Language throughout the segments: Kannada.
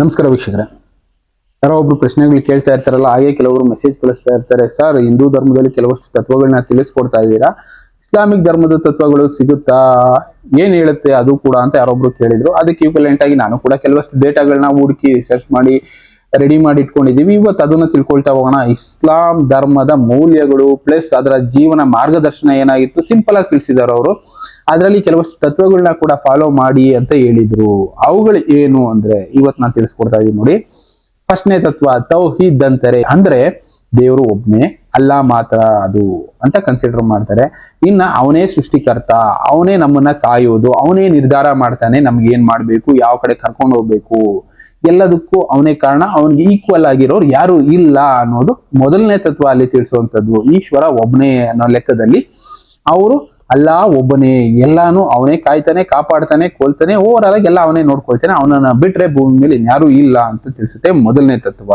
ನಮಸ್ಕಾರ ವೀಕ್ಷಕರೇ. ಯಾರೋ ಒಬ್ರು ಪ್ರಶ್ನೆಗಳು ಕೇಳ್ತಾ ಇರ್ತಾರಲ್ಲ, ಹಾಗೆ ಕೆಲವರು ಮೆಸೇಜ್ ಕಳಿಸ್ತಾ ಇರ್ತಾರೆ. ಸರ್ ಹಿಂದೂ ಧರ್ಮದಲ್ಲಿ ಕೆಲವಷ್ಟು ತತ್ವಗಳನ್ನ ತಿಳಿಸ್ಕೊಡ್ತಾ ಇದ್ದೀರಾ? ಇಸ್ಲಾಮಿಕ್ ಧರ್ಮದ ತತ್ವಗಳು ಸಿಗುತ್ತಾ? ಏನ್ ಹೇಳುತ್ತೆ ಅದು ಕೂಡ ಅಂತ ಯಾರೊಬ್ರು ಕೇಳಿದ್ರು. ಅದಕ್ಕೆ ಈಕ್ವಲೆಂಟ್ ಆಗಿ ನಾನು ಕೂಡ ಕೆಲವಷ್ಟು ಡೇಟಾಗಳನ್ನ ಹುಡುಕಿ ರಿಸರ್ಚ್ ಮಾಡಿ ರೆಡಿ ಮಾಡಿ ಇಟ್ಕೊಂಡಿದ್ದೀವಿ. ಇವತ್ತು ಅದನ್ನ ತಿಳ್ಕೊಳ್ತಾ ಹೋಗೋಣ. ಇಸ್ಲಾಂ ಧರ್ಮದ ಮೌಲ್ಯಗಳು ಪ್ಲಸ್ ಅದರ ಜೀವನ ಮಾರ್ಗದರ್ಶನ ಏನಾಗಿತ್ತು? ಸಿಂಪಲ್ ಆಗಿ ತಿಳಿಸಿದಾರ ಅವರು. ಅದರಲ್ಲಿ ಕೆಲವಷ್ಟು ತತ್ವಗಳನ್ನ ಕೂಡ ಫಾಲೋ ಮಾಡಿ ಅಂತ ಹೇಳಿದ್ರು. ಅವುಗಳು ಏನು ಅಂದ್ರೆ ಇವತ್ತು ನಾನು ತಿಳಿಸ್ಕೊಡ್ತಾ ಇದೀನಿ ನೋಡಿ. ಫಸ್ಟ್ನೇ ತತ್ವ, ತೌಹೀದ್ ಅಂತಾರೆ. ಅಂದ್ರೆ ದೇವರು ಒಬ್ನೇ, ಅಲ್ಲ ಮಾತ್ರ ಅದು ಅಂತ ಕನ್ಸಿಡರ್ ಮಾಡ್ತಾರೆ. ಇನ್ನ ಅವನೇ ಸೃಷ್ಟಿಕರ್ತ, ಅವನೇ ನಮ್ಮನ್ನ ಕಾಯೋದು, ಅವನೇ ನಿರ್ಧಾರ ಮಾಡ್ತಾನೆ ನಮ್ಗೆ ಏನ್ ಮಾಡ್ಬೇಕು, ಯಾವ ಕಡೆ ಕರ್ಕೊಂಡು ಹೋಗ್ಬೇಕು. ಎಲ್ಲದಕ್ಕೂ ಅವನೇ ಕಾರಣ, ಅವನಿಗೆ ಈಕ್ವಲ್ ಆಗಿರೋರು ಯಾರು ಇಲ್ಲ ಅನ್ನೋದು ಮೊದಲನೇ ತತ್ವ ಅಲ್ಲಿ ತಿಳಿಸುವಂತದ್ದು ಈಶ್ವರ ಒಬ್ನೇ ಅನ್ನೋ ಲೆಕ್ಕದಲ್ಲಿ ಅವರು ಅಲ್ಲ, ಒಬ್ಬನೇ ಎಲ್ಲಾನು ಅವನೇ ಕಾಯ್ತಾನೆ, ಕಾಪಾಡ್ತಾನೆ, ಕೋಲ್ತಾನೆ ಓವರ್ ಆಗಿ ಎಲ್ಲ ಅವನೇ ನೋಡ್ಕೊಳ್ತಾನೆ. ಅವನನ್ನ ಬಿಟ್ರೆ ಭೂಮಿ ಮೇಲೆ ಇನ್ಯಾರೂ ಇಲ್ಲ ಅಂತ ತಿಳಿಸುತ್ತೆ ಮೊದಲನೇ ತತ್ವ.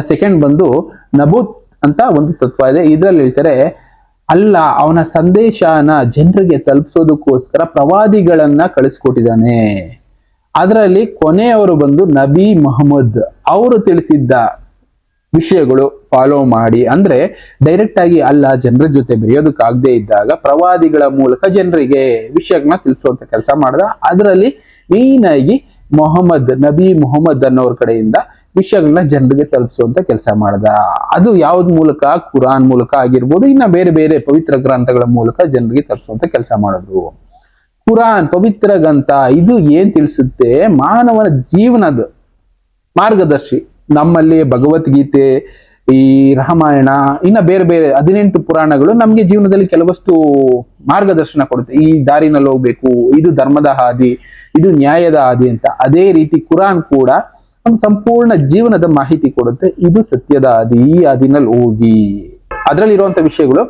ಸೆಕೆಂಡ್ ಬಂದು ನಬೂತ್ ಅಂತ ಒಂದು ತತ್ವ ಇದೆ. ಇದ್ರಲ್ಲಿ ಹೇಳ್ತಾರೆ, ಅಲ್ಲ, ಅವನ ಸಂದೇಶನ ಜನರಿಗೆ ತಲುಪಿಸೋದಕ್ಕೋಸ್ಕರ ಪ್ರವಾದಿಗಳನ್ನ ಕಳಿಸ್ಕೊಟ್ಟಿದ್ದಾನೆ. ಅದರಲ್ಲಿ ಕೊನೆಯವರು ಬಂದು ನಬಿ ಮೊಹಮ್ಮದ್. ಅವರು ತಿಳಿಸಿದ್ದ ವಿಷಯಗಳು ಫಾಲೋ ಮಾಡಿ ಅಂದ್ರೆ ಡೈರೆಕ್ಟ್ ಆಗಿ ಅಲ್ಲ ಜನರ ಜೊತೆ ಬೆರೆಯೋದಕ್ಕಾಗದೇ ಇದ್ದಾಗ ಪ್ರವಾದಿಗಳ ಮೂಲಕ ಜನರಿಗೆ ವಿಷಯಗಳನ್ನ ತಿಳಿಸುವಂತ ಕೆಲಸ ಮಾಡ್ದ. ಅದರಲ್ಲಿ ಮೇನ್ ಆಗಿ ಮೊಹಮ್ಮದ್, ನಬಿ ಮೊಹಮ್ಮದ್ ಅನ್ನೋರ್ ಕಡೆಯಿಂದ ವಿಷಯಗಳನ್ನ ಜನರಿಗೆ ತಲುಪಿಸುವಂತ ಕೆಲಸ ಮಾಡ್ದ. ಅದು ಯಾವ್ದ್ ಮೂಲಕ? ಕುರಾನ್ ಮೂಲಕ ಆಗಿರ್ಬೋದು, ಇನ್ನ ಬೇರೆ ಬೇರೆ ಪವಿತ್ರ ಗ್ರಂಥಗಳ ಮೂಲಕ ಜನರಿಗೆ ತಲುಪಿಸುವಂತ ಕೆಲಸ ಮಾಡಿದ್ರು. ಕುರಾನ್ ಪವಿತ್ರ ಗ್ರಂಥ, ಇದು ಏನ್ ತಿಳಿಸುತ್ತೆ? ಮಾನವನ ಜೀವನದ ಮಾರ್ಗದರ್ಶಿ. ನಮ್ಮಲ್ಲಿ ಭಗವದ್ಗೀತೆ, ಈ ರಾಮಾಯಣ, ಇನ್ನ ಬೇರೆ ಬೇರೆ ಹದಿನೆಂಟು ಪುರಾಣಗಳು ನಮ್ಗೆ ಜೀವನದಲ್ಲಿ ಕೆಲವಷ್ಟು ಮಾರ್ಗದರ್ಶನ ಕೊಡುತ್ತೆ. ಈ ದಾರಿನಲ್ಲಿ ಹೋಗ್ಬೇಕು, ಇದು ಧರ್ಮದ ಹಾದಿ, ಇದು ನ್ಯಾಯದ ಹಾದಿ ಅಂತ. ಅದೇ ರೀತಿ ಕುರಾನ್ ಕೂಡ ಒಂದು ಸಂಪೂರ್ಣ ಜೀವನದ ಮಾಹಿತಿ ಕೊಡುತ್ತೆ. ಇದು ಸತ್ಯದ ಹಾದಿ, ಈ ಹಾದಿನಲ್ಲಿ ಹೋಗಿ. ಅದರಲ್ಲಿ ಇರುವಂತ ವಿಷಯಗಳು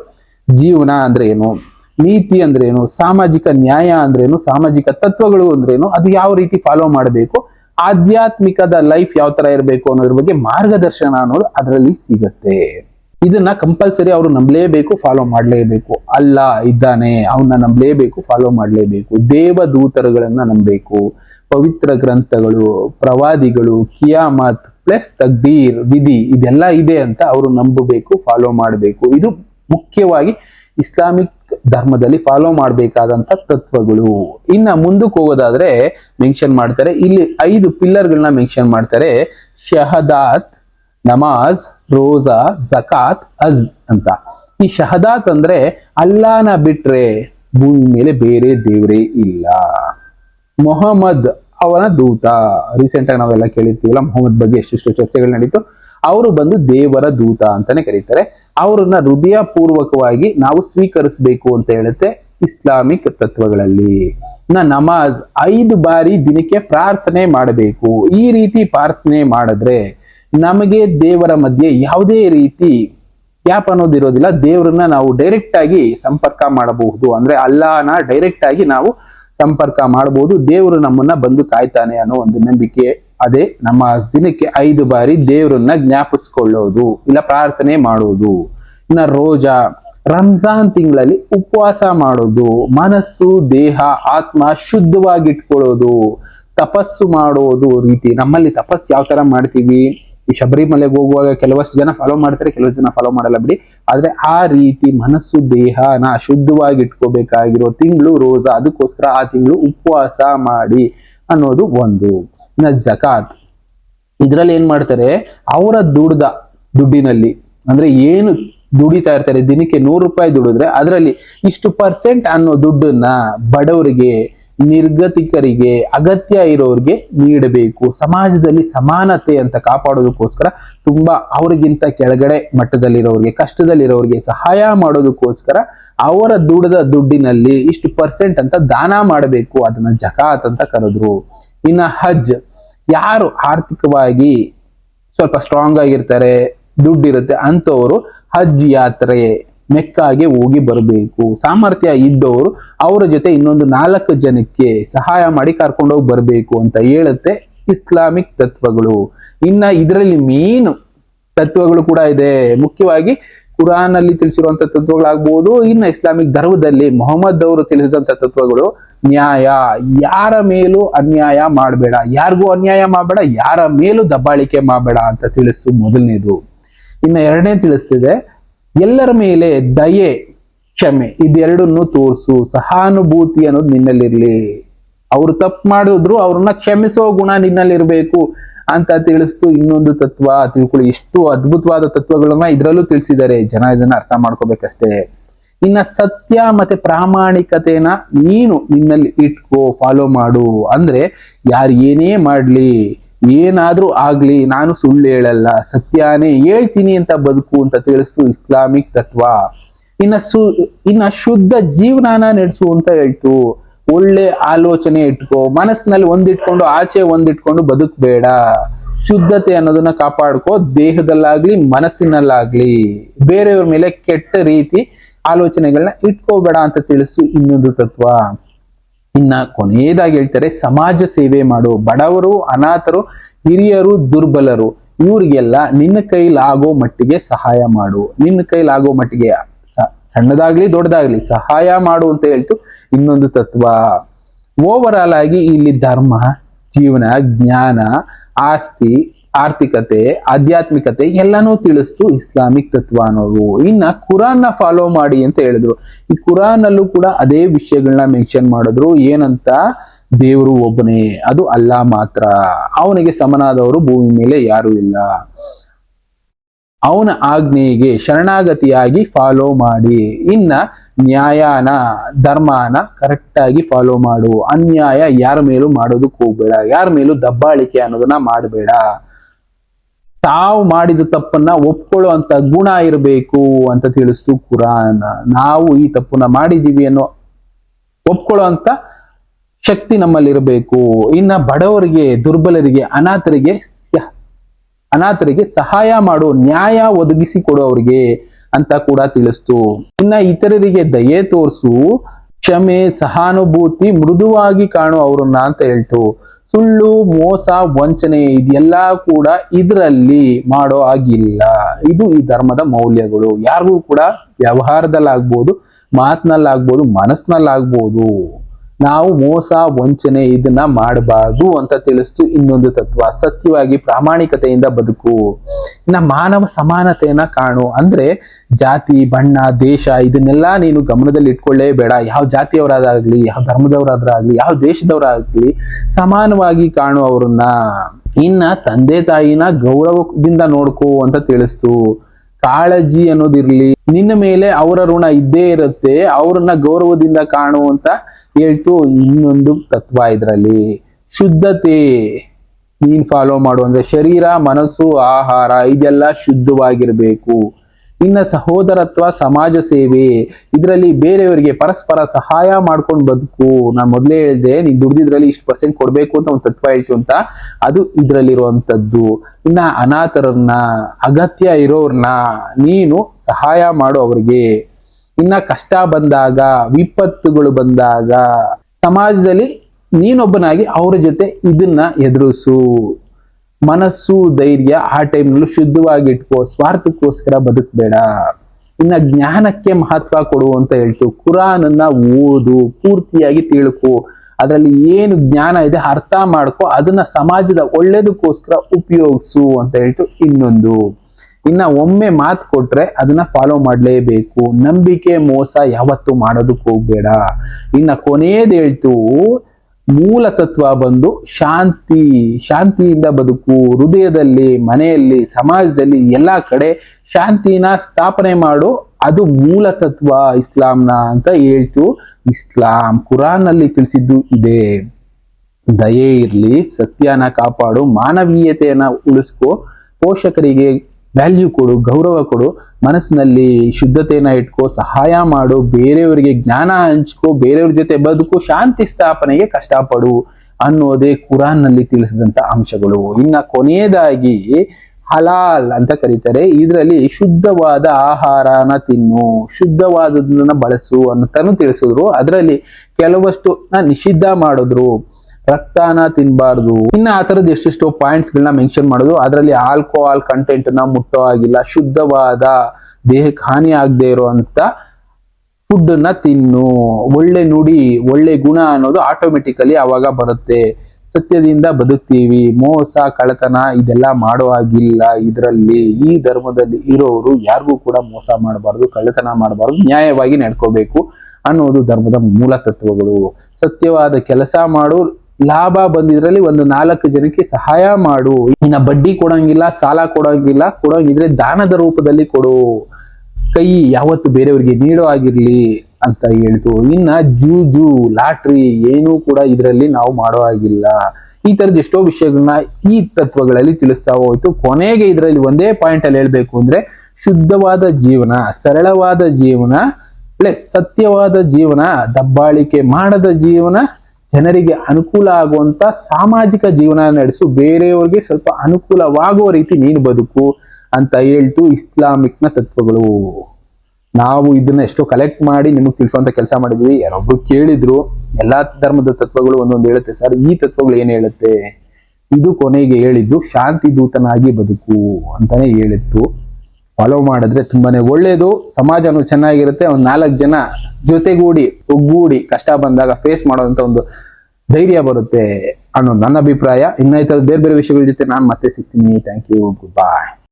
ಜೀವನ ಅಂದ್ರೆ ಏನು, ನೀತಿ ಅಂದ್ರೆ ಏನು, ಸಾಮಾಜಿಕ ನ್ಯಾಯ ಅಂದ್ರೇನು ಸಾಮಾಜಿಕ ತತ್ವಗಳು ಅಂದ್ರೇನು ಅದು ಯಾವ ರೀತಿ ಫಾಲೋ ಮಾಡಬೇಕು ಆಧ್ಯಾತ್ಮಿಕದ ಲೈಫ್ ಯಾವ ತರ ಇರಬೇಕು ಅನ್ನೋದ್ರ ಬಗ್ಗೆ ಮಾರ್ಗದರ್ಶನ ಅನ್ನೋದು ಅದರಲ್ಲಿ ಸಿಗತ್ತೆ. ಇದನ್ನ ಕಂಪಲ್ಸರಿ ಅವರು ನಂಬಲೇಬೇಕು ಫಾಲೋ ಮಾಡಲೇಬೇಕು. ಅಲ್ಲ, ಇದ್ದಾನೆ ಅವನ್ನ ನಂಬಲೇಬೇಕು ಫಾಲೋ ಮಾಡಲೇಬೇಕು. ದೇವದೂತರುಗಳನ್ನ ನಂಬಬೇಕು. ಪವಿತ್ರ ಗ್ರಂಥಗಳು, ಪ್ರವಾದಿಗಳು, ಕಿಯಾಮತ್ ಪ್ಲಸ್ ತಗ್ದೀರ್ ವಿಧಿ, ಇದೆಲ್ಲ ಇದೆ ಅಂತ ಅವರು ನಂಬಬೇಕು ಫಾಲೋ ಮಾಡಬೇಕು. ಇದು ಮುಖ್ಯವಾಗಿ ಇಸ್ಲಾಮಿಕ್ ಧರ್ಮದಲ್ಲಿ ಫಾಲೋ ಮಾಡಬೇಕಾದಂತ ತತ್ವಗಳು. ಇನ್ನ ಮುಂದಕ್ಕೆ ಹೋಗೋದಾದ್ರೆ ಮೆನ್ಷನ್ ಮಾಡ್ತಾರೆ, ಇಲ್ಲಿ ಐದು ಪಿಲ್ಲರ್ ಪಿಲ್ಲರ್ಗಳನ್ನ ಮೆನ್ಷನ್ ಮಾಡ್ತಾರೆ. ಶಹದಾತ್, ನಮಾಜ್, ರೋಜಾ, ಜಕಾತ್ ಅಜ್ ಅಂತ. ಈ ಶಹದಾತ್ ಅಂದ್ರೆ ಅಲ್ಲಾನ ಬಿಟ್ರೆ ಭೂಮಿ ಮೇಲೆ ಬೇರೆ ದೇವರೇ ಇಲ್ಲ. ಮೊಹಮ್ಮದ್ ಅವನ ದೂತ. ರೀಸೆಂಟ್ ಆಗಿ ನಾವೆಲ್ಲ ಕೇಳಿರ್ತೀವಲ್ಲ, ಮೊಹಮ್ಮದ್ ಬಗ್ಗೆ ಎಷ್ಟೆಷ್ಟು ಚರ್ಚೆಗಳು ನಡೀತು. ಅವರು ಬಂದು ದೇವರ ದೂತ ಅಂತಾನೆ ಕರೀತಾರೆ. ಅವರನ್ನ ಹೃದಯ ಪೂರ್ವಕವಾಗಿ ನಾವು ಸ್ವೀಕರಿಸಬೇಕು ಅಂತ ಹೇಳುತ್ತೆ ಇಸ್ಲಾಮಿಕ್ ತತ್ವಗಳಲ್ಲಿ. ಇನ್ನ ನಮಾಜ್ ಐದು ಬಾರಿ ದಿನಕ್ಕೆ ಪ್ರಾರ್ಥನೆ ಮಾಡಬೇಕು. ಈ ರೀತಿ ಪ್ರಾರ್ಥನೆ ಮಾಡಿದ್ರೆ ನಮಗೆ ದೇವರ ಮಧ್ಯೆ ಯಾವುದೇ ರೀತಿ ಗ್ಯಾಪ್ ಅನ್ನೋದಿರೋದಿಲ್ಲ ದೇವರನ್ನ ನಾವು ಡೈರೆಕ್ಟ್ ಆಗಿ ಸಂಪರ್ಕ ಮಾಡಬಹುದು. ಅಂದ್ರೆ ಅಲ್ಲಾನ ಡೈರೆಕ್ಟ್ ಆಗಿ ನಾವು ಸಂಪರ್ಕ ಮಾಡಬಹುದು. ದೇವರು ನಮ್ಮನ್ನ ಬಂದು ಕಾಯ್ತಾನೆ ಅನ್ನೋ ಒಂದು ನಂಬಿಕೆ ಅದೇ ನಮ್ಮ ದಿನಕ್ಕೆ ಐದು ಬಾರಿ ದೇವರನ್ನ ಜ್ಞಾಪಿಸ್ಕೊಳ್ಳೋದು ಇಲ್ಲ ಪ್ರಾರ್ಥನೆ ಮಾಡೋದು. ಇನ್ನ ರೋಜಾ, ರಂಜಾನ್ ತಿಂಗಳಲ್ಲಿ ಉಪವಾಸ ಮಾಡೋದು, ಮನಸ್ಸು, ದೇಹ, ಆತ್ಮ ಶುದ್ಧವಾಗಿಟ್ಕೊಳ್ಳೋದು, ತಪಸ್ಸು ಮಾಡೋದು ರೀತಿ. ನಮ್ಮಲ್ಲಿ ತಪಸ್ಸು ಯಾವ ತರ ಮಾಡ್ತೀವಿ? ಈ ಶಬರಿಮಲೆಗೆ ಹೋಗುವಾಗ ಕೆಲವಷ್ಟು ಜನ ಫಾಲೋ ಮಾಡ್ತಾರೆ, ಕೆಲವಷ್ಟು ಜನ ಫಾಲೋ ಮಾಡಲ್ಲ ಬಿಡಿ. ಆದ್ರೆ ಆ ರೀತಿ ಮನಸ್ಸು, ದೇಹನ ಶುದ್ಧವಾಗಿ ಇಟ್ಕೋಬೇಕಾಗಿರೋ ತಿಂಗಳು ರೋಜಾ, ಅದಕ್ಕೋಸ್ಕರ ಆ ತಿಂಗಳು ಉಪವಾಸ ಮಾಡಿ ಅನ್ನೋದು ಒಂದು. ಇನ್ನ ಜಕಾತ್. ಇದ್ರಲ್ಲಿ ಏನ್ ಮಾಡ್ತಾರೆ? ಅವರ ದುಡ್ದ ದುಡ್ಡಿನಲ್ಲಿ, ಅಂದ್ರೆ ಏನು ದುಡಿತಾ ಇರ್ತಾರೆ, ದಿನಕ್ಕೆ ನೂರು ರೂಪಾಯಿ ದುಡಿದ್ರೆ ಅದರಲ್ಲಿ ಇಷ್ಟು ಪರ್ಸೆಂಟ್ ಅನ್ನೋ ದುಡ್ಡನ್ನ ಬಡವರಿಗೆ, ನಿರ್ಗತಿಕರಿಗೆ, ಅಗತ್ಯ ಇರೋರಿಗೆ ನೀಡಬೇಕು. ಸಮಾಜದಲ್ಲಿ ಸಮಾನತೆ ಅಂತ ಕಾಪಾಡೋದಕ್ಕೋಸ್ಕರ ತುಂಬಾ ಅವ್ರಿಗಿಂತ ಕೆಳಗಡೆ ಮಟ್ಟದಲ್ಲಿರೋರಿಗೆ, ಕಷ್ಟದಲ್ಲಿರೋರಿಗೆ ಸಹಾಯ ಮಾಡೋದಕ್ಕೋಸ್ಕರ ಅವರ ದುಡದ ದುಡ್ಡಿನಲ್ಲಿ ಇಷ್ಟು ಪರ್ಸೆಂಟ್ ಅಂತ ದಾನ ಮಾಡಬೇಕು. ಅದನ್ನ ಜಕಾತ್ ಅಂತ ಕರೆದ್ರು. ಇನ್ನ ಹಜ್ ಯಾರು ಆರ್ಥಿಕವಾಗಿ ಸ್ವಲ್ಪ ಸ್ಟ್ರಾಂಗ್ ಆಗಿರ್ತಾರೆ, ದುಡ್ಡಿರುತ್ತೆ ಅಂತವರು ಹಜ್ ಯಾತ್ರೆ ಮೆಕ್ಕಾಗೆ ಹೋಗಿ ಬರಬೇಕು. ಸಾಮರ್ಥ್ಯ ಇದ್ದವರು ಅವರ ಜೊತೆ ಇನ್ನೊಂದು ನಾಲ್ಕು ಜನಕ್ಕೆ ಸಹಾಯ ಮಾಡಿ ಕರ್ಕೊಂಡೋಗಿ ಬರಬೇಕು ಅಂತ ಹೇಳುತ್ತೆ ಇಸ್ಲಾಮಿಕ್ ತತ್ವಗಳು. ಇನ್ನ ಇದರಲ್ಲಿ ಮೇನ್ ತತ್ವಗಳು ಕೂಡ ಇದೆ. ಮುಖ್ಯವಾಗಿ ಕುರಾನ್ ಅಲ್ಲಿ ತಿಳಿಸಿರುವಂತ ತತ್ವಗಳಾಗ್ಬೋದು, ಇನ್ನು ಇಸ್ಲಾಮಿಕ್ ಧರ್ಮದಲ್ಲಿ ಮೊಹಮ್ಮದ್ ಅವರು ತಿಳಿಸಿದಂತ ತತ್ವಗಳು ನ್ಯಾಯ ಯಾರ ಮೇಲೂ ಅನ್ಯಾಯ ಮಾಡಬೇಡ. ಯಾರಿಗೂ ಅನ್ಯಾಯ ಮಾಡಬೇಡ, ಯಾರ ಮೇಲೂ ದಬ್ಬಾಳಿಕೆ ಮಾಡಬೇಡ ಅಂತ ತಿಳಿಸು ಮೊದಲನೇದು. ಇನ್ನು ಎರಡನೇ ತಿಳಿಸ್ತಿದೆ, ಎಲ್ಲರ ಮೇಲೆ ದಯೆ, ಕ್ಷಮೆ, ಇದೆರಡನ್ನು ತೋರಿಸು. ಸಹಾನುಭೂತಿ ಅನ್ನೋದು ನಿನ್ನಲ್ಲಿರ್ಲಿ. ಅವ್ರು ತಪ್ಪು ಮಾಡಿದ್ರು, ಅವ್ರನ್ನ ಕ್ಷಮಿಸೋ ಗುಣ ನಿನ್ನಲ್ಲಿರ್ಬೇಕು ಅಂತ ತಿಳಿಸ್ತು ಇನ್ನೊಂದು ತತ್ವ. ತಿಳ್ಕೊಳ್ಳಿ ಎಷ್ಟು ಅದ್ಭುತವಾದ ತತ್ವಗಳನ್ನ ಇದರಲ್ಲೂ ತಿಳಿಸಿದ್ದಾರೆ. ಜನ ಇದನ್ನ ಅರ್ಥ ಮಾಡ್ಕೋಬೇಕಷ್ಟೇ. ಇನ್ನ ಸತ್ಯ ಮತ್ತೆ ಪ್ರಾಮಾಣಿಕತೆನ ನೀನು ನಿನ್ನಲ್ಲಿ ಇಟ್ಕೋ ಫಾಲೋ ಮಾಡು. ಅಂದ್ರೆ ಯಾರು ಏನೇ ಮಾಡ್ಲಿ, ಏನಾದ್ರೂ ಆಗ್ಲಿ, ನಾನು ಸುಳ್ಳು ಹೇಳಲ್ಲ, ಸತ್ಯನೇ ಹೇಳ್ತೀನಿ ಅಂತ ಬದುಕು ಅಂತ ತಿಳಿಸ್ತು ಇಸ್ಲಾಮಿಕ್ ತತ್ವ. ಇನ್ನ ಸು, ಇನ್ನ ಶುದ್ಧ ಜೀವನಾನ ನಡೆಸು ಅಂತ ಹೇಳ್ತು. ಒಳ್ಳೆ ಆಲೋಚನೆ ಇಟ್ಕೋ, ಮನಸ್ಸಿನಲ್ಲಿ ಒಂದಿಟ್ಕೊಂಡು, ಆಚೆ ಒಂದಿಟ್ಕೊಂಡು ಬದುಕಬೇಡ. ಶುದ್ಧತೆ ಅನ್ನೋದನ್ನ ಕಾಪಾಡ್ಕೋ, ದೇಹದಲ್ಲಾಗ್ಲಿ, ಮನಸ್ಸಿನಲ್ಲಾಗ್ಲಿ. ಬೇರೆಯವ್ರ ಮೇಲೆ ಕೆಟ್ಟ ರೀತಿ ಆಲೋಚನೆಗಳನ್ನ ಇಟ್ಕೋಬೇಡ ಅಂತ ತಿಳಿಸು ಇನ್ನೊಂದು ತತ್ವ. ಇನ್ನ ಕೊನೆಯದಾಗಿ ಹೇಳ್ತಾರೆ, ಸಮಾಜ ಸೇವೆ ಮಾಡು. ಬಡವರು, ಅನಾಥರು, ಹಿರಿಯರು, ದುರ್ಬಲರು, ಇವ್ರಿಗೆಲ್ಲ ನಿನ್ನ ಕೈಲಾಗೋ ಮಟ್ಟಿಗೆ ಸಹಾಯ ಮಾಡು. ನಿನ್ನ ಕೈಲಾಗೋ ಮಟ್ಟಿಗೆ ಸಣ್ಣದಾಗ್ಲಿ ದೊಡ್ಡದಾಗ್ಲಿ ಸಹಾಯ ಮಾಡು ಅಂತ ಹೇಳ್ತು ಇನ್ನೊಂದು ತತ್ವ. ಓವರ್ ಆಲ್ ಆಗಿ ಇಲ್ಲಿ ಧರ್ಮ, ಜೀವನ, ಜ್ಞಾನ, ಆಸ್ತಿ ಆರ್ಥಿಕತೆ, ಆಧ್ಯಾತ್ಮಿಕತೆ ಎಲ್ಲಾನು ತಿಳಿಸ್ತು ಇಸ್ಲಾಮಿಕ್ ತತ್ವ ಅನ್ನೋದು. ಇನ್ನ ಕುರಾನ್ನ ಫಾಲೋ ಮಾಡಿ ಅಂತ ಹೇಳಿದ್ರು. ಈ ಕುರಾನ್ ಅಲ್ಲೂ ಕೂಡ ಅದೇ ವಿಷಯಗಳನ್ನ ಮೆನ್ಷನ್ ಮಾಡಿದ್ರು. ಏನಂತ? ದೇವರು ಒಬ್ಬನೇ. ಅದು ಅಲ್ಲಾ ಮಾತ್ರ. ಅವನಿಗೆ ಸಮನಾದವರು ಭೂಮಿ ಮೇಲೆ ಯಾರು ಇಲ್ಲ. ಅವನ ಆಜ್ಞೆಗೆ ಶರಣಾಗತಿಯಾಗಿ ಫಾಲೋ ಮಾಡಿ. ಇನ್ನ ನ್ಯಾಯನ, ಧರ್ಮನ ಕರೆಕ್ಟ್ ಆಗಿ ಫಾಲೋ ಮಾಡು. ಅನ್ಯಾಯ ಯಾರ ಮೇಲೂ ಮಾಡೋದಕ್ಕೆ ಹೋಗ್ಬೇಡ. ಯಾರ ಮೇಲೂ ದಬ್ಬಾಳಿಕೆ ಅನ್ನೋದನ್ನ ಮಾಡಬೇಡ. ತಾವು ಮಾಡಿದ ತಪ್ಪನ್ನ ಒಪ್ಕೊಳ್ಳೋ ಅಂತ ಗುಣ ಇರಬೇಕು ಅಂತ ತಿಳಿಸ್ತು ಕುರಾನ್. ನಾವು ಈ ತಪ್ಪನ್ನ ಮಾಡಿದೀವಿ ಅನ್ನೋ ಒಪ್ಕೊಳ್ಳೋ ಅಂತ ಶಕ್ತಿ ನಮ್ಮಲ್ಲಿರಬೇಕು ಇನ್ನ ಬಡವರಿಗೆ, ದುರ್ಬಲರಿಗೆ, ಅನಾಥರಿಗೆ ಅನಾಥರಿಗೆ ಸಹಾಯ ಮಾಡು ನ್ಯಾಯ ಒದಗಿಸಿ ಕೊಡು ಅವ್ರಿಗೆ ಅಂತ ಕೂಡ ತಿಳಿಸ್ತು. ಇನ್ನ ಇತರರಿಗೆ ದಯೆ ತೋರಿಸು, ಕ್ಷಮೆ, ಸಹಾನುಭೂತಿ ಮೃದುವಾಗಿ ಕಾಣು ಅವ್ರನ್ನ ಅಂತ ಹೇಳ್ತು. ಸುಳ್ಳು, ಮೋಸ, ವಂಚನೆ ಇದೆಲ್ಲ ಕೂಡ ಇದರಲ್ಲಿ ಮಾಡೋ ಆಗಿಲ್ಲ ಇದು ಈ ಧರ್ಮದ ಮೌಲ್ಯಗಳು. ಯಾರಿಗೂ ಕೂಡ ವ್ಯವಹಾರದಲ್ಲಾಗ್ಬೋದು, ಮಾತಿನಲ್ಲಾಗ್ಬೋದು, ಮನಸ್ಸಿನಲ್ಲಾಗ್ಬೋದು. ನಾವು ಮೋಸ, ವಂಚನೆ ಇದನ್ನ ಮಾಡಬಾರ್ದು ಅಂತ ತಿಳಿಸ್ತು ಇನ್ನೊಂದು ತತ್ವ. ಸತ್ಯವಾಗಿ ಪ್ರಾಮಾಣಿಕತೆಯಿಂದ ಬದುಕು. ಇನ್ನ ಮಾನವ ಸಮಾನತೆಯನ್ನ ಕಾಣು. ಅಂದ್ರೆ ಜಾತಿ, ಬಣ್ಣ, ದೇಶ ಇದನ್ನೆಲ್ಲ ನೀನು ಗಮನದಲ್ಲಿ ಇಟ್ಕೊಳ್ಳೇಬೇಡ. ಯಾವ ಜಾತಿಯವರಾದಾಗ್ಲಿ, ಯಾವ ಧರ್ಮದವರಾದ್ರಾಗ್ಲಿ, ಯಾವ ದೇಶದವರಾಗ್ಲಿ ಸಮಾನವಾಗಿ ಕಾಣು ಅವ್ರನ್ನ. ಇನ್ನ ತಂದೆ ತಾಯಿನ ಗೌರವದಿಂದ ನೋಡ್ಕೋ ಅಂತ ತಿಳಿಸ್ತು. ಕಾಳಜಿ ಅನ್ನೋದಿರ್ಲಿ. ನಿನ್ನ ಮೇಲೆ ಅವರ ಋಣ ಇದ್ದೇ ಇರುತ್ತೆ. ಅವ್ರನ್ನ ಗೌರವದಿಂದ ಕಾಣು ಅಂತ ಹೇಳ್ತು, ಇನ್ನೊಂದು ತತ್ವ ಇದರಲ್ಲಿ, ಶುದ್ಧತೆ. ನೀನ್ ಫಾಲೋ ಮಾಡು ಅಂದ್ರೆ ಶರೀರ, ಮನಸ್ಸು, ಆಹಾರ, ಇದೆಲ್ಲ ಶುದ್ಧವಾಗಿರ್ಬೇಕು. ಇನ್ನ ಸಹೋದರತ್ವ, ಸಮಾಜ ಸೇವೆ, ಇದರಲ್ಲಿ ಬೇರೆಯವರಿಗೆ ಪರಸ್ಪರ ಸಹಾಯ ಮಾಡ್ಕೊಂಡು ಬದುಕು. ನಾನು ಮೊದಲೇ ಹೇಳಿದೆ, ನೀನ್ ದುಡ್ದಿದ್ರಲ್ಲಿ ಇಷ್ಟು ಪರ್ಸೆಂಟ್ ಕೊಡ್ಬೇಕು ಅಂತ ಒಂದು ತತ್ವ ಹೇಳ್ತು ಅಂತ, ಅದು ಇದ್ರಲ್ಲಿರುವಂತದ್ದು ಇನ್ನ ಅನಾಥರನ್ನ, ಅಗತ್ಯ ಇರೋರ್ನ ನೀನು ಸಹಾಯ ಮಾಡು ಅವರಿಗೆ. ಇನ್ನ ಕಷ್ಟ ಬಂದಾಗ, ವಿಪತ್ತುಗಳು ಬಂದಾಗ, ಸಮಾಜದಲ್ಲಿ ನೀನೊಬ್ಬನಾಗಿ ಅವರ ಜೊತೆ ಇದನ್ನ ಎದುರಿಸು. ಮನಸ್ಸು, ಧೈರ್ಯ ಆ ಟೈಮ್ನಲ್ಲೂ ಶುದ್ಧವಾಗಿ ಇಟ್ಕೋ ಸ್ವಾರ್ಥಕ್ಕೋಸ್ಕರ ಬದುಕಬೇಡ. ಇನ್ನ ಜ್ಞಾನಕ್ಕೆ ಮಹತ್ವ ಕೊಡು ಅಂತ ಹೇಳ್ತು. ಕುರಾನನ್ನ ಓದು, ಪೂರ್ತಿಯಾಗಿ ತಿಳ್ಕೊ. ಅದರಲ್ಲಿ ಏನು ಜ್ಞಾನ ಇದೆ ಅರ್ಥ ಮಾಡ್ಕೋ, ಅದನ್ನ ಸಮಾಜದ ಒಳ್ಳೇದಕ್ಕೋಸ್ಕರ ಉಪಯೋಗಿಸು ಅಂತ ಹೇಳ್ತು ಇನ್ನೊಂದು. ಇನ್ನ ಒಮ್ಮೆ ಮಾತು ಕೊಟ್ರೆ ಅದನ್ನ ಫಾಲೋ ಮಾಡಲೇಬೇಕು. ನಂಬಿಕೆ ಮೋಸ ಯಾವತ್ತು ಮಾಡೋದಕ್ಕೆ ಹೋಗ್ಬೇಡ. ಇನ್ನ ಕೊನೆಯದು ಹೇಳ್ತು, ಮೂಲ ತತ್ವ ಬಂದು ಶಾಂತಿ, ಶಾಂತಿಯಿಂದ ಬದುಕು, ಹೃದಯದಲ್ಲಿ, ಮನೆಯಲ್ಲಿ, ಸಮಾಜದಲ್ಲಿ ಎಲ್ಲ ಕಡೆ ಶಾಂತಿನ ಸ್ಥಾಪನೆ ಮಾಡು. ಅದು ಮೂಲ ತತ್ವ ಇಸ್ಲಾಂನ ಅಂತ ಹೇಳ್ತು. ಇಸ್ಲಾಂ ಕುರಾನ್ನಲ್ಲಿ ತಿಳಿಸಿದ್ದು ಇದೆ. ದಯೆ ಇರಲಿ, ಸತ್ಯನ ಕಾಪಾಡು, ಮಾನವೀಯತೆಯನ್ನ ಉಳಿಸ್ಕೋ. ಪೋಷಕರಿಗೆ ವ್ಯಾಲ್ಯೂ ಕೊಡು, ಗೌರವ ಕೊಡು, ಮನಸ್ಸಿನಲ್ಲಿ ಶುದ್ಧತೆಯನ್ನು ಇಟ್ಕೋ, ಸಹಾಯ ಮಾಡು, ಬೇರೆಯವರಿಗೆ ಜ್ಞಾನ ಹಂಚ್ಕೋ, ಬೇರೆಯವ್ರ ಜೊತೆ ಬದುಕು, ಶಾಂತಿ ಸ್ಥಾಪನೆಗೆ ಕಷ್ಟಪಡು ಅನ್ನೋದೇ ಕುರಾನ್ನಲ್ಲಿ ತಿಳಿಸಿದಂತ ಅಂಶಗಳು. ಇನ್ನ ಕೊನೆಯದಾಗಿ ಹಲಾಲ್ ಅಂತ ಕರೀತಾರೆ. ಇದರಲ್ಲಿ ಶುದ್ಧವಾದ ಆಹಾರನ ತಿನ್ನು ಶುದ್ಧವಾದದನ್ನ ಬಳಸು ಅನ್ನತಾನು ತಿಳಿಸಿದ್ರು. ಅದರಲ್ಲಿ ಕೆಲವಷ್ಟು ನಿಷಿದ್ಧ ಮಾಡಿದ್ರು. ರಕ್ತನ ತಿನ್ಬಾರ್ದು. ಇನ್ನ ಆ ತರದ ಎಷ್ಟೆಷ್ಟು ಪಾಯಿಂಟ್ಸ್ ಗಳನ್ನ ಮೆನ್ಷನ್ ಮಾಡೋದು, ಅದರಲ್ಲಿ ಆಲ್ಕೋಹಾಲ್ ಕಂಟೆಂಟ್ನ ಮುಟ್ಟೋ ಆಗಿಲ್ಲ ಶುದ್ಧವಾದ ದೇಹಕ್ಕೆ ಹಾನಿ ಆಗದೆ ಇರುವಂತ ಫುಡ್ನ ತಿನ್ನು. ಒಳ್ಳೆ ನುಡಿ, ಒಳ್ಳೆ ಗುಣ ಅನ್ನೋದು ಆಟೋಮೆಟಿಕಲಿ ಅವಾಗ ಬರುತ್ತೆ. ಸತ್ಯದಿಂದ ಬದುಕ್ತೀವಿ. ಮೋಸ ಕಳತನ ಇದೆಲ್ಲ ಮಾಡೋ ಹಾಗಿಲ್ಲ ಇದರಲ್ಲಿ. ಈ ಧರ್ಮದಲ್ಲಿ ಇರೋರು ಯಾರಿಗೂ ಕೂಡ ಮೋಸ ಮಾಡಬಾರ್ದು, ಕಳ್ಳತನ ಮಾಡಬಾರ್ದು, ನ್ಯಾಯವಾಗಿ ನಡ್ಕೋಬೇಕು ಅನ್ನೋದು ಧರ್ಮದ ಮೂಲ ತತ್ವಗಳು. ಸತ್ಯವಾದ ಕೆಲಸ ಮಾಡು ಲಾಭ ಬಂದಿದ್ರಲ್ಲಿ ಒಂದು ನಾಲ್ಕು ಜನಕ್ಕೆ ಸಹಾಯ ಮಾಡು. ಇನ್ನ ಬಡ್ಡಿ ಕೊಡಂಗಿಲ್ಲ, ಸಾಲ ಕೊಡಂಗಿಲ್ಲ, ಕೊಡೋಂಗಿದ್ರೆ ದಾನದ ರೂಪದಲ್ಲಿ ಕೊಡು. ಕೈ ಯಾವತ್ತು ಬೇರೆಯವರಿಗೆ ನೀಡೋ ಆಗಿರ್ಲಿ ಅಂತ ಹೇಳ್ತು. ಇನ್ನ ಜೂಜು, ಲಾಟ್ರಿ ಏನೂ ಕೂಡ ಇದರಲ್ಲಿ ನಾವು ಮಾಡೋ ಆಗಿಲ್ಲ ಈ ತರದ ಎಷ್ಟೋ ವಿಷಯಗಳನ್ನ ಈ ತತ್ವಗಳಲ್ಲಿ ತಿಳಿಸ್ತಾ ಹೋಯ್ತು. ಕೊನೆಗೆ ಇದರಲ್ಲಿ ಒಂದೇ ಪಾಯಿಂಟ್ ಅಲ್ಲಿ ಹೇಳ್ಬೇಕು ಅಂದ್ರೆ ಶುದ್ಧವಾದ ಜೀವನ, ಸರಳವಾದ ಜೀವನ ಪ್ಲಸ್ ಸತ್ಯವಾದ ಜೀವನ, ದಬ್ಬಾಳಿಕೆ ಮಾಡದ ಜೀವನ ಜನರಿಗೆ ಅನುಕೂಲ ಆಗುವಂತ ಸಾಮಾಜಿಕ ಜೀವನ ನಡೆಸು, ಬೇರೆಯವ್ರಿಗೆ ಸ್ವಲ್ಪ ಅನುಕೂಲವಾಗುವ ರೀತಿ ನೀನು ಬದುಕು ಅಂತ ಹೇಳ್ತು ಇಸ್ಲಾಮಿಕ್ನ ತತ್ವಗಳು. ನಾವು ಇದನ್ನ ಎಷ್ಟೋ ಕಲೆಕ್ಟ್ ಮಾಡಿ ನಿಮಗೆ ತಿಳಿಸುವಂತ ಕೆಲಸ ಮಾಡಿದ್ವಿ. ಯಾರೊಬ್ರು ಕೇಳಿದ್ರು, ಎಲ್ಲಾ ಧರ್ಮದ ತತ್ವಗಳು ಒಂದೊಂದು ಹೇಳುತ್ತೆ. ಸರ್, ಈ ತತ್ವಗಳು ಏನ್ ಹೇಳುತ್ತೆ? ಇದು ಕೊನೆಗೆ ಹೇಳಿದ್ದು ಶಾಂತಿ ದೂತನಾಗಿ ಬದುಕು ಅಂತಾನೆ ಹೇಳಿತ್ತು. ಫಾಲೋ ಮಾಡಿದ್ರೆ ತುಂಬಾನೇ ಒಳ್ಳೇದು. ಸಮಾಜನೂ ಚೆನ್ನಾಗಿರುತ್ತೆ. ಒಂದು ನಾಲ್ಕು ಜನ ಜೊತೆಗೂಡಿ, ಒಗ್ಗೂಡಿ ಕಷ್ಟ ಬಂದಾಗ ಫೇಸ್ ಮಾಡುವಂತ ಒಂದು ಧೈರ್ಯ ಬರುತ್ತೆ ಅನ್ನೋದು ನನ್ನ ಅಭಿಪ್ರಾಯ. ಇನ್ನ ಈ ಬೇರೆ ಬೇರೆ ವಿಷಯಗಳ ಜೊತೆ ನಾನು ಮತ್ತೆ ಸಿಗ್ತೀನಿ. Thank you good bye